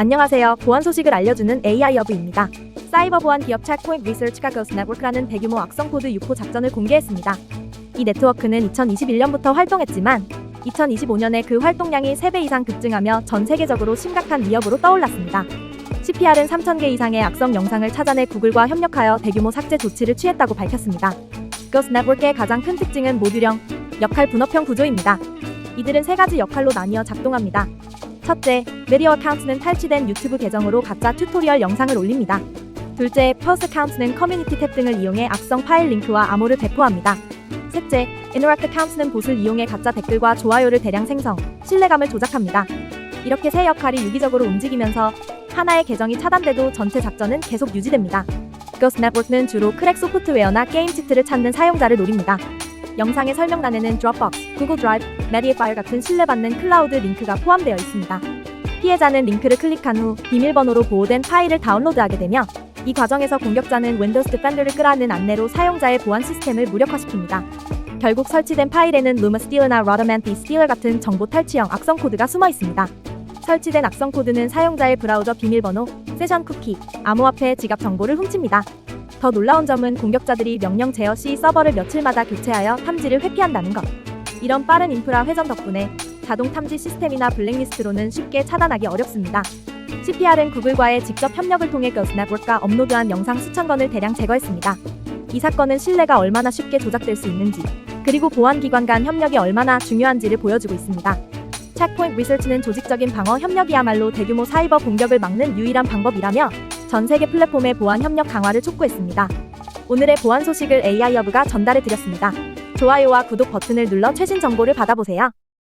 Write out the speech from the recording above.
안녕하세요. 보안 소식을 알려주는 AI 여부입니다. 사이버 보안 기업 체크포인트 리서치가 거스 네트워크라는 대규모 악성 코드 유포 작전을 공개했습니다. 이 네트워크는 2021년부터 활동했지만 2025년에 그 활동량이 3배 이상 급증하며 전 세계적으로 심각한 위협으로 떠올랐습니다. CPR은 3,000개 이상의 악성 영상을 찾아내 구글과 협력하여 대규모 삭제 조치를 취했다고 밝혔습니다. 거스 네트워크의 가장 큰 특징은 모듈형, 역할 분업형 구조입니다. 이들은 세 가지 역할로 나뉘어 작동합니다. 첫째, 메디어 어카운트는 탈취된 유튜브 계정으로 가짜 튜토리얼 영상을 올립니다. 둘째, 퍼스 어카운트는 커뮤니티 탭 등을 이용해 악성 파일 링크와 암호를 배포합니다. 셋째, 인터랙트 어카운트는 봇을 이용해 가짜 댓글과 좋아요를 대량 생성, 신뢰감을 조작합니다. 이렇게 세 역할이 유기적으로 움직이면서 하나의 계정이 차단돼도 전체 작전은 계속 유지됩니다. 거스 네트워크는 주로 크랙 소프트웨어나 게임 치트를 찾는 사용자를 노립니다. 영상의 설명란에는 드롭박스, 구글 드라이브, 메디에파일 같은 신뢰받는 클라우드 링크가 포함되어 있습니다. 피해자는 링크를 클릭한 후 비밀번호로 보호된 파일을 다운로드하게 되며 이 과정에서 공격자는 윈도우스 디펜더를 끌어안는 안내로 사용자의 보안 시스템을 무력화시킵니다. 결국 설치된 파일에는 루머 스틸러나 러더맨 비 스틸러 같은 정보 탈취형 악성 코드가 숨어 있습니다. 설치된 악성 코드는 사용자의 브라우저 비밀번호, 세션 쿠키, 암호화폐 지갑 정보를 훔칩니다. 더 놀라운 점은 공격자들이 명령 제어 시 서버를 며칠마다 교체하여 탐지를 회피한다는 것. 이런 빠른 인프라 회전 덕분에 자동 탐지 시스템이나 블랙리스트로는 쉽게 차단하기 어렵습니다. CPR은 구글과의 직접 협력을 통해 네트워크가 업로드한 영상 수천 건을 대량 제거했습니다. 이 사건은 신뢰가 얼마나 쉽게 조작될 수 있는지, 그리고 보안기관 간 협력이 얼마나 중요한지를 보여주고 있습니다. 체크포인트 리서치는 조직적인 방어 협력이야말로 대규모 사이버 공격을 막는 유일한 방법이라며 전 세계 플랫폼의 보안 협력 강화를 촉구했습니다. 오늘의 보안 소식을 AI 여부가 전달해 드렸습니다. 좋아요와 구독 버튼을 눌러 최신 정보를 받아보세요.